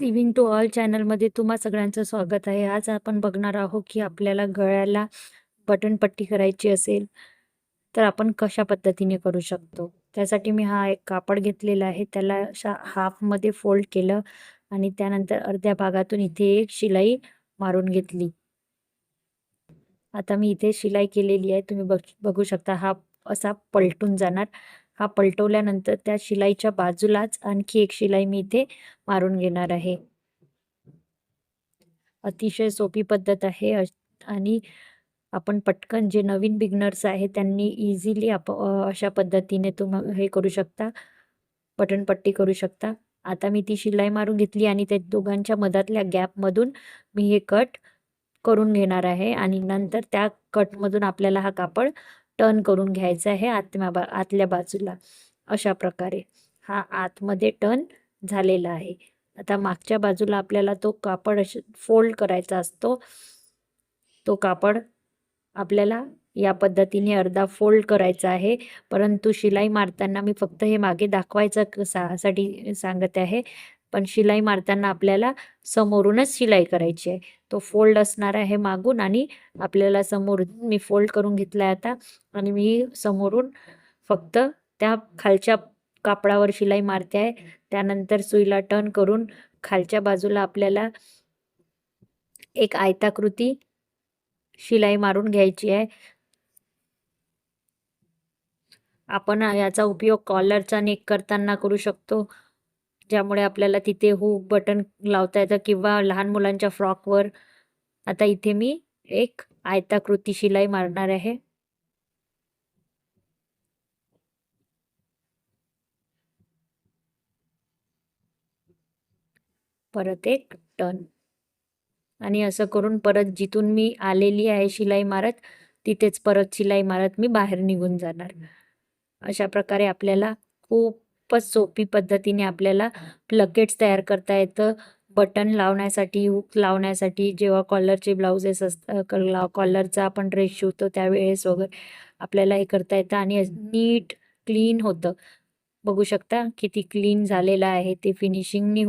Swimming to all चॅनलमध्ये तुम्हा सगळ्यांचं स्वागत आहे. आज आपण बघणार आहोत की आपल्याला गळ्याला बटन पट्टी करायची असेल तर आपण कशा पद्धतीने करू शकतो? त्यासाठी मी हा एक कापड घेतलेला आहे. त्याला अशा हाफमध्ये फोल्ड केलं आणि त्यानंतर अर्ध्या भागातून इथे एक शिलाई मारून घेतली. आता मी इथे शिलाई केलेली आहे. तुम्ही बघ बघू शकता हा असा पलटून जाणार. हा पलटवल्यानंतर त्या शिलाईच्या बाजूलाच आणखी एक शिलाई मी इथे मारून घेणार आहे. अतिशय सोपी पद्धत आहे आणि आपण पटकन जे नवीन बिगनर्स आहे त्यांनी इझिली आप अशा पद्धतीने तुम हे करू शकता बटनपट्टी करू शकता. आता मी ती शिलाई मारून घेतली आणि त्या दोघांच्या मधातल्या गॅपमधून मी हे कट करून घेणार आहे आणि नंतर त्या कटमधून आपल्याला हा कापड टर्न करून घ्यायचं आहे आत्म्या बा आतल्या बाजूला. अशा प्रकारे हा आतमध्ये टर्न झालेला आहे. आता मागच्या बाजूला आपल्याला तो कापड फोल्ड करायचा असतो. तो कापड आपल्याला या पद्धतीने अर्धा फोल्ड करायचा आहे. परंतु शिलाई मारताना मी फक्त हे मागे दाखवायचं साठी सांगत आहे. पण शिलाई मारताना आपल्याला समोरूनच शिलाई करायची आहे. तो फोल्ड असणार आहे मागून आणि आपल्याला समोरून मी फोल्ड करून घेतला आहे आता आणि मी समोरून फक्त त्या खालच्या कापडावर शिलाई मारते आहे. त्यानंतर सुईला टर्न करून खालच्या बाजूला आपल्याला एक आयताकृती शिलाई मारून घ्यायची आहे. आपण याचा उपयोग कॉलरचा नेक करताना करू शकतो. ज्यामुळे आपल्याला तिथे हुक बटन लावता येतं किंवा लहान मुलांच्या फ्रॉकवर आता इथे मी एक आयताकृती शिलाई मारणार आहे. परत एक टन आणि असं करून परत जिथून मी आलेली आहे शिलाई मारत तिथेच परत शिलाई मारत मी बाहेर निघून जाणार. अशा प्रकारे आपल्याला खूप खूपच सोपी पद्धतीने आपल्याला प्लकेट्स तयार करता येतं. बटन लावण्यासाठी हुक लावण्यासाठी जेव्हा कॉलरचे ब्लाउजेस असतात कॉलरचा आपण ड्रेस शिवतो त्यावेळेस वगैरे आपल्याला हे करता येतं आणि नीट क्लीन होतं. बघू शकता किती क्लीन झालेलं आहे ते फिनिशिंगनी